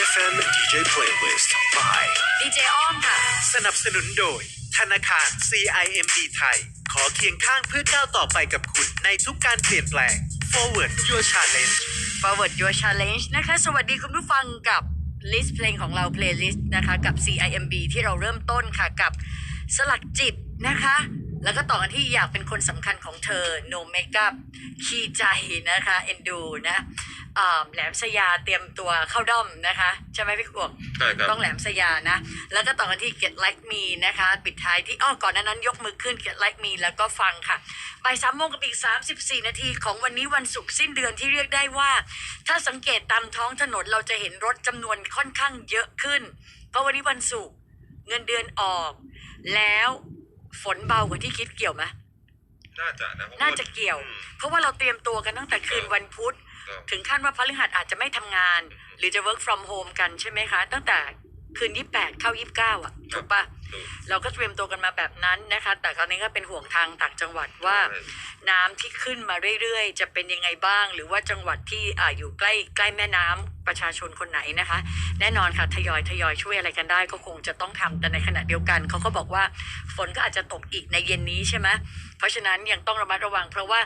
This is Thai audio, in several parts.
EFM DJ Playlist by ดีเจอ้อมค่ะ สนับสนุนโดย ธนาคาร CIMB ไทย ขอเคียงข้างเพื่อก้าวต่อไปกับคุณในทุกการเปลี่ยนแปลง Forward Your Challenge Forward Your Challenge นะคะ สวัสดีคุณผู้ฟังกับลิสต์เพลงของเรา playlist นะคะกับ CIMB ที่เราเริ่มต้นค่ะกับสลักจิตนะคะ แล้วก็ต่อกันที่อยากเป็นคนสำคัญของเธอ No Makeup ขี้ใจนะคะ เอ็นดูนะอ่า แหลมสยาเตรียมตัวเข้าด้อมนะคะ ใช่ไหมพี่กวงใช่ครับต้องแหลมสยานะ แล้วก็ต่อกันที่ Get Like Me นะคะ ปิดท้ายที่อ้อก่อนหนานั้นยกมือขึ้น Get Like Me แล้วก็ฟังค่ะบ่ายสามโมงกับอีก 34 นาทีของวันนี้วันศุกร์สิ้นเดือนที่เรียกได้ว่า ถ้าสังเกตตามท้องถนนเราจะเห็นรถจำนวนค่อนข้างเยอะขึ้น เพราะวันนี้วันศุกร์เงินเดือนออก แล้วฝนเบากว่าที่คิดเกี่ยวไหมน่าจะนะเพรว่น่าจะเกี่ยวอืมเพราะว่าเราเตรียมตัวกันตั้งแต่คืนวันพุธครับ ถึงขั้นว่าพฤหัสอาจจะไม่ทำงาน หรือจะ work from home กันใช่ไหมคะ ตั้งแต่คืน 28 เข้า 29 อะถูกปะถูกเราก็เตรียมตัวกันมาแบบนั้นนะคะ แต่คราวนี้ก็เป็นห่วงทางต่างจังหวัดว่าใช่น้ำที่ขึ้นมาเรื่อยๆ จะเป็นยังไงบ้าง หรือว่าจังหวัดที่อ่าอยู่ใกล้ใกล้แม่น้ำประชาชนคนไหนนะคะ แน่นอนค่ะทยอยทยอยช่วยอะไรกันได้ก็คงจะต้องทำแต่ในขณะเดียวกันเขาก็บอกว่าฝนก็อาจจะตกอีกในเย็นนี้ใช่ไหมเพราะฉะนั้นยังต้องระมัดระวัง เพราะว่า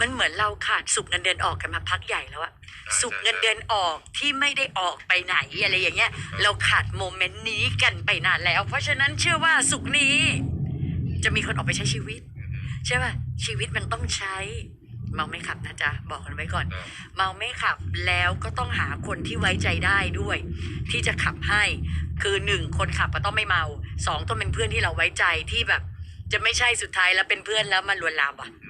มันเหมือนเราขาดสุกเงินเดือนออกกันมาพักใหญ่แล้วอะสุกเงินเดือนออกที่ไม่ได้ออกไปไหนอะไรอย่างเงี้ย เราขาดโมเมนต์นี้กันไปนานแล้ว เพราะฉะนั้นเชื่อว่าสุกร์นี้ จะมีคนออกไปใช้ชีวิตใช่ป่ะชีวิตมันต้องใช้ เมาไม่ขับนะจ๊ะบอกกันไว้ก่อนครับเมาไม่ขับแล้วก็ต้องหาคนที่ไว้ใจได้ด้วย ที่จะขับให้คือหนึ่งคนขับก็ต้องไม่เมาสองต้องเป็นเพื่อนที่เราไว้ใจที่แบบ จะไม่ใช่สุดท้ายแล้วเป็นเพื่อนแล้วมาลวนลามอะอืม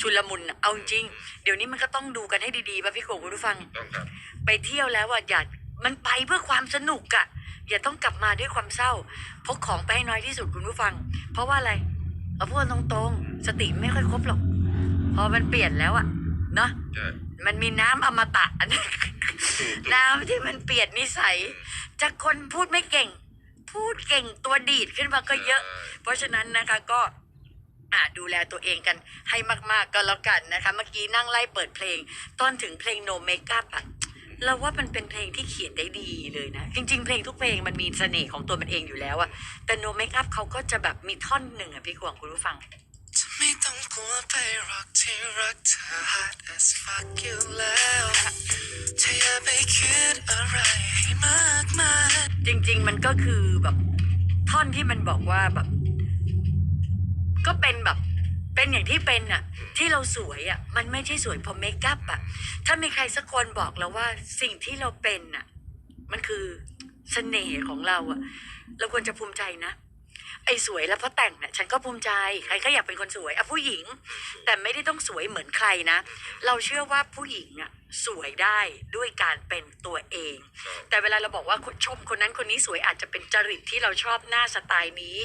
ชุลมุนอะเอาจริง เดี๋ยวนี้มันก็ต้องดูกันให้ดีๆป่ะพี่โกคุณผู้ฟัง ต้องครับไปเที่ยวแล้วอะอย่ามันไปเพื่อความสนุกอะอย่าต้องกลับมาด้วยความเศร้าพกของไปให้น้อยที่สุดคุณผู้ฟัง เพราะว่าอะไรเอาพูดตรงๆ สติไม่ค่อยครบหรอก พอมันเปลี่ยนแล้วอะเนาะใช่มันมีน้ำอมตะ ถูกถูกน้ำที่มันเปลี่ยนนิสัย จากคนพูดไม่เก่ง พูดเก่งตัวดีดขึ้นมาก็เยอะ เพราะฉะนั้นนะคะก็ อ่าดูแลตัวเองกันให้มากๆก็แล้วกันนะคะ เมื่อกี้นั่งไล่เปิดเพลงตอนถึงเพลง No Makeup อะเราว่ามันเป็นเพลงที่เขียนได้ดีเลยนะ จริง ๆ เพลงทุกเพลงมันมีเสน่ห์ของตัวมันเองอยู่แล้วอะแต่ No Makeup เขาก็จะแบบมีท่อนหนึ่งอะพี่ขวางคุณผู้ฟัง จะไม่ต้องกลัวไปหรอกที่รักเธอ hot as fuck อยู่แล้วเธออย่าไปคิดอะไรให้มากมาย จริง ๆ มันก็คือแบบท่อนที่มันบอกว่าแบบ ก็เป็นแบบเป็นอย่างที่เป็นอะที่เราสวยอะมันไม่ใช่สวยเพราะเมคอัพอะถ้ามีใครสักคนบอกเราว่าสิ่งที่เราเป็นอะมันคือเสน่ห์ของเราอะเราควรจะภูมิใจนะ ไอ้สวยแล้วเพราะแต่งเนี่ยฉันก็ภูมิใจใครก็อยากเป็นคนสวยอะผู้หญิง แต่ไม่ได้ต้องสวยเหมือนใครนะ เราเชื่อว่าผู้หญิงอะสวยได้ด้วยการเป็นตัวเอง แต่เวลาเราบอกว่าคนชมคนนั้นคนนี้สวยอาจจะเป็นจริตที่เราชอบหน้าสไตล์นี้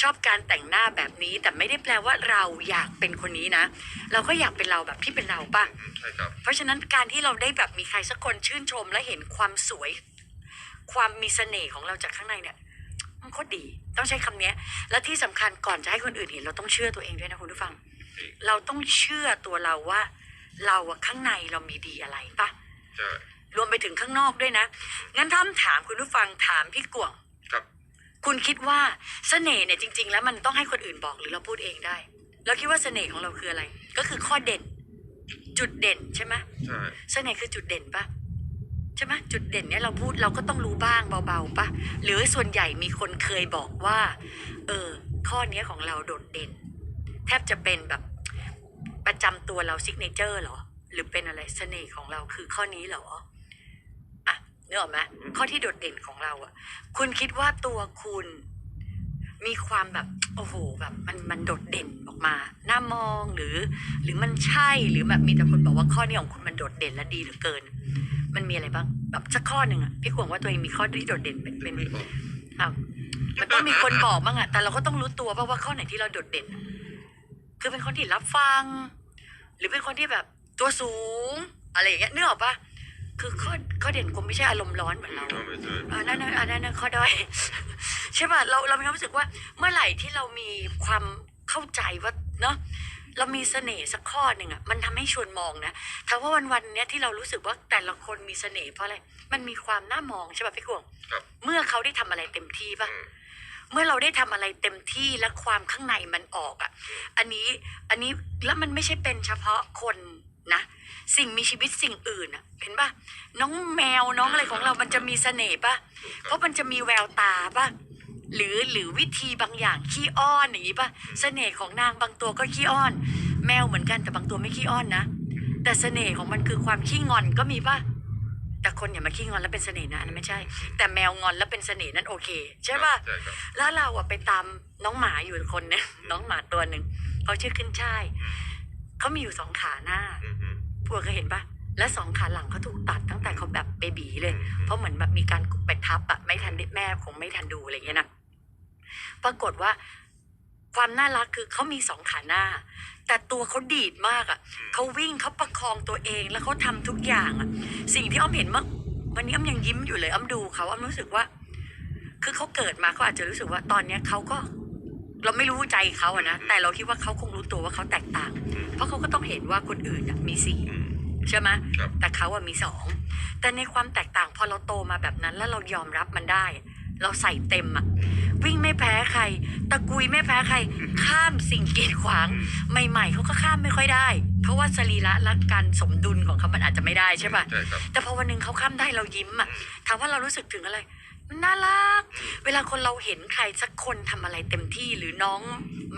ชอบการแต่งหน้าแบบนี้ แต่ไม่ได้แปลว่าเราอยากเป็นคนนี้นะ เราก็อยากเป็นเราแบบที่เป็นเราป่ะอืมใช่ครับเพราะฉะนั้นการที่เราได้แบบมีใครสักคนชื่นชมและเห็นความสวย ความมีเสน่ห์ของเราจากข้างในเนี่ยมัน โคตรดี ต้องใช้คำเนี้ย และที่สำคัญก่อนจะให้คนอื่นเห็น เราต้องเชื่อตัวเองด้วยนะคุณผู้ฟัง เราต้องเชื่อตัวเราว่า เราอะข้างในเรามีดีอะไรปะใช่รวมไปถึงข้างนอกด้วยนะ งั้นถ้าถามคุณผู้ฟังถามพี่กวงครับ คุณคิดว่าเสน่ห์เนี่ยจริง ๆ แล้วมันต้องให้คนอื่นบอกหรือเราพูดเองได้ เราคิดว่าเสน่ห์ของเราคืออะไร ก็คือข้อเด่น จุดเด่นใช่ไหมใช่เสน่ห์คือจุดเด่นปะใช่ไหมจุดเด่นเนี่ยเราพูดเราก็ต้องรู้บ้างเบาๆปะหรือส่วนใหญ่มีคนเคยบอกว่า เออ ข้อเนี้ยของเราโดดเด่น แทบจะเป็นแบบประจำตัวเราซิกเนเจอร์เหรอ หรือเป็นอะไรเสน่ห์ของเราคือข้อนี้เหรออะนึกออกไหมข้อที่โดดเด่นของเราอะ คุณคิดว่าตัวคุณมีความแบบโอ้โหแบบมันมันโดดเด่นออกมาน่ามองหรือ หรือมันใช่หรือแบบมีแต่คนบอกว่าข้อนี้ของคุณมันโดดเด่นและดีเหลือเกิน มันมีอะไรบ้าง แบบสักข้อหนึ่งอะพี่ขวงว่าตัวเองมีข้อที่โดดเด่นเป็นเป็นไม่ออกอ้าวมันต้องมีคนบอกบ้างอะแต่เราก็ต้องรู้ตัวป่ะว่าข้อไหนที่เราโดดเด่นอะคือเป็นคนที่รับฟัง หรือเป็นคนที่แบบตัวสูง อะไรอย่างเงี้ยนึกออกปะคือข้อข้อเด่นคงไม่ใช่อารมณ์ร้อนเหมือนเราก็ไม่ใช่อันนั้นอันนั้นนะข้อด้อยใช่ป่ะเราเรามีความรู้สึกว่าเมื่อไหร่ที่เรามีความเข้าใจว่าเนาะ เรามีเสน่ห์สักข้อหนึ่งอะมันทำให้ชวนมองนะแต่ว่าวันวันๆเนี้ยที่เรารู้สึกว่าแต่ละคนมีเสน่ห์เพราะอะไรมันมีความน่ามองใช่ป่ะพี่กวงครับเมื่อเขาได้ทำอะไรเต็มที่ป่ะอืมเมื่อเราได้ทำอะไรเต็มที่และความข้างในมันออกอะอันนี้อันนี้แล้วมันไม่ใช่เป็นเฉพาะคนนะสิ่งมีชีวิตสิ่งอื่นอะเห็นป่ะน้องแมวน้องอะไรของเรามันจะมีเสน่ห์ป่ะเพราะมันจะมีแววตาป่ะ หรือหรือวิธีบางอย่างขี้อ้อนอย่างนี้ป่ะเสน่ห์ของนางบางตัวก็ขี้อ้อน แมวเหมือนกันแต่บางตัวไม่ขี้อ้อนนะ แต่เสน่ห์ของมันคือความขี้งอนก็มีป่ะแต่คนอย่ามาขี้งอนแล้วเป็นเสน่ห์นะอันนั้นไม่ใช่ แต่แมวงอนแล้วเป็นเสน่ห์นั่นโอเค ใช่ป่ะใช่ครับแล้วเราอะไปตามน้องหมาอยู่คนเนี่ยน้องหมาตัวหนึ่งเขาชื่อขึ้นช่ายเขามีอยู่สองขาหน้าอืมอืมพวกเคยเห็นปะ และสองขาหลังเขาถูกตัดตั้งแต่เขาแบบเบบีเลยอืมเพราะเหมือนแบบมีการไปทับอะไม่ทันได้แม่คงไม่ทันดูอะไรอย่างเงี้ยนะปรากฏว่าความน่ารักคือเขามีสองขาหน้า แต่ตัวเขาดีดมากอะเขาวิ่งเขาประคองตัวเองแล้วเขาทำทุกอย่างอะสิ่งที่อ้อมเห็นเมื่อวันนี้อ้อมยังยิ้มอยู่เลยอ้อมดูเขาอ้อมรู้สึกว่า คือเขาเกิดมาเขาอาจจะรู้สึกว่าตอนเนี้ยเขาก็ เราไม่รู้ใจเขาอะนะแต่เราคิดว่าเขาคงรู้ตัวว่าเขาแตกต่าง เพราะเขาก็ต้องเห็นว่าคนอื่นอะมีสี่อืม ใช่ไหมครับ แต่เขาอะมีสองแต่ในความแตกต่างพอเราโตมาแบบนั้น แล้วเรายอมรับมันได้ เราใส่เต็มอะวิ่งไม่แพ้ใคร ตะกุยไม่แพ้ใคร ข้ามสิ่งกีดขวาง ใหม่ๆเขาก็ข้ามไม่ค่อยได้ เพราะว่าสรีระและการสมดุลของเขามันอาจจะไม่ได้ใช่ป่ะ ใช่ครับ แต่พอวันหนึ่งเขาข้ามได้เรายิ้มอะถามว่าเรารู้สึกถึงอะไร มันน่ารัก เวลาคนเราเห็นใครสักคนทำอะไรเต็มที่หรือน้อง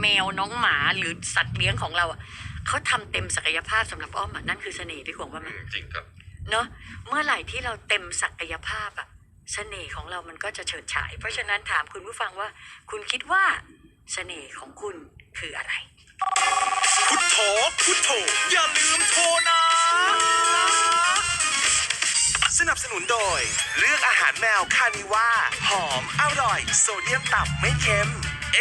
แมวน้องหมาหรือสัตว์เลี้ยงของเราอะ เขาทำเต็มศักยภาพสำหรับอ้อมอะนั่นคือเสน่ห์พี่ขวงว่าอืมันมจริงครับเนาะเมื่อไหร่ที่เราเต็มศักยภาพอะเสน่ห์ของเรามันก็จะเฉิดฉาย เพราะฉะนั้นถามคุณผู้ฟังว่า คุณคิดว่าเสน่ห์ของคุณคืออะไร พุทโธพุทโธอย่าลืมโทรนะ สนับสนุนโดย เลือกอาหารแมวคานิว่า หอม อร่อย โซเดียมต่ำไม่เค็ม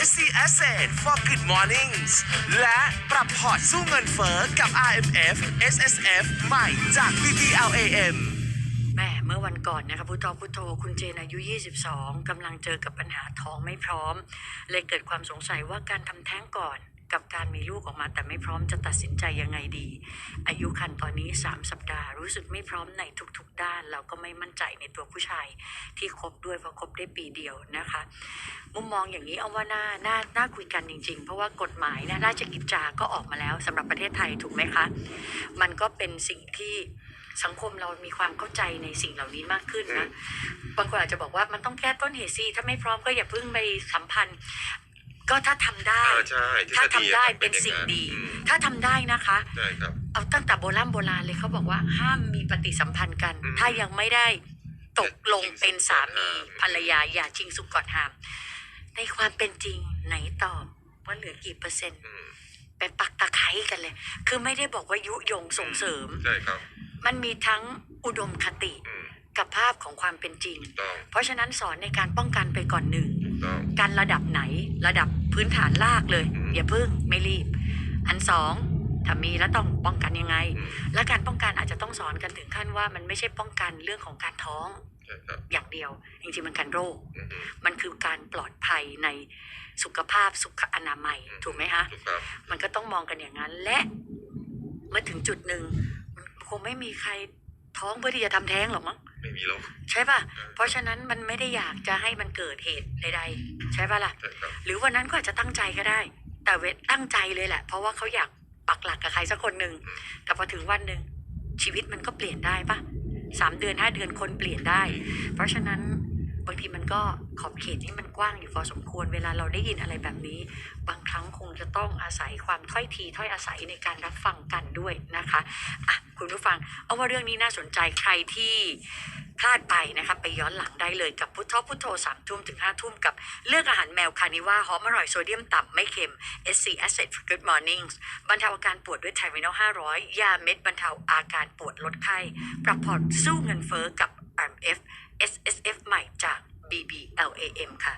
SC Asset for Good Mornings และปรับพอร์ตสู้เงินเฟ้อกับ IMF SSF ใหม่จาก BPLAM แม่เมื่อวันก่อนนะคะพุทโธพุทโธคุณเจนอายุ 22กำลังเจอกับปัญหาท้องไม่พร้อม เลยเกิดความสงสัยว่าการทำแท้งก่อน กับการมีลูกออกมาแต่ไม่พร้อมจะตัดสินใจยังไงดี อายุคันตอนนี้ 3 สัปดาห์รู้สึกไม่พร้อมในทุกๆด้านแล้วก็ไม่มั่นใจในตัวผู้ชายที่คบด้วยเพราะคบได้ปีเดียวนะคะ มุมมองอย่างนี้เอาว่าน่าน่าน่าคุยกันจริง ๆ เพราะว่ากฎหมายนะราชกิจจาก็ออกมาแล้วสำหรับประเทศไทยถูกไหมคะ มันก็เป็นสิ่งที่สังคมเรามีความเข้าใจในสิ่งเหล่านี้มากขึ้นนะ บางคนอาจจะบอกว่ามันต้องแก้ต้นเหตุสิถ้าไม่พร้อมก็อย่าเพิ่งไปสัมพันธ์ ก็ถ้าทำได้ อ่าใช่ทฤษฎีถ้าทำได้อะเป็นอย่างสิ่งนั้นดี อืมถ้าทำได้นะคะใช่ครับ เอาตั้งแต่โบราณโบราณเลยเขาบอกว่าห้ามมีปฏิสัมพันธ์กัน อืมถ้ายังไม่ได้ตกลงเป็นสามีอืม ภรรยาอย่าชิงสุกก่อนหาม ในความเป็นจริงไหนตอบว่าเหลือกี่เปอร์เซ็นต์อืมไปปักตะไคร้กันเลย คือไม่ได้บอกว่ายุยงส่งเสริม ใช่ครับมันมีทั้งอุดมคติอืมกับภาพของความเป็นจริง ถูกต้องเพราะฉะนั้นสอนในการป้องกันไปก่อนหนึ่งถู กต้องการระดับไหนระดับพื้นฐานลากเลยอืมอย่าพึ่งไม่รีบ อันสองถ้ามีแล้วต้องป้องกันยังไงอืมและการป้องกันอาจจะต้องสอนกันถึงขั้นว่ามันไม่ใช่ป้องกันเรื่องของการท้องใช่ครับอย่างเดียว จริงๆมันการโรคอืมมันคือการปลอดภัยในสุขภาพสุขอนามัยถูกไหมคะถูกครับมันก็ต้องมองกันอย่างนั้นและเมื่อถึงจุดหนึ่งมันคงไม่มีใคร ท้องเพื่อที่จะทำแท้งหรอกมั้งไม่มีหรอกใช่ป่ะ เพราะฉะนั้นมันไม่ได้อยากจะให้มันเกิดเหตุใดๆ ใช่ป่ะล่ะใช่ครับหรือวันนั้นก็อาจจะตั้งใจก็ได้ แต่เวทตั้งใจเลยแหละ เพราะว่าเขาอยากปักหลักกับใครสักคนหนึ่งแต่พอถึงวันหนึ่งชีวิตมันก็เปลี่ยนได้ปะสามเดือนห้าเดือนคนเปลี่ยนได้ เพราะฉะนั้น บางทีมันก็ขอบเขตที่มันกว้างอยู่พอสมควร เวลาเราได้ยินอะไรแบบนี้ บางครั้งคงจะต้องอาศัยความถ้อยทีถ้อยอาศัยในการรับฟังกันด้วยนะคะะคุณผู้ฟัง เอาว่าเรื่องนี้น่าสนใจใครที่พลาดไปนะคะไปย้อนหลังได้เลยกับพุทธพุทโธสามทุ่มถึงห้าทุ่มกับเลือกอาหารแมวคานิว่าหอมอร่อยโซเดียมต่ำไม่เค็ม SC Asset for Good Mornings บรรเทาอาการปวดด้วยไทมินอล500 ยาเม็ดบรรเทาอาการปวดลดไข้ ปรับพอร์ตสู้เงินเฟ้อกับ RMF SSF ใหม่จาก BBLAM ค่ะ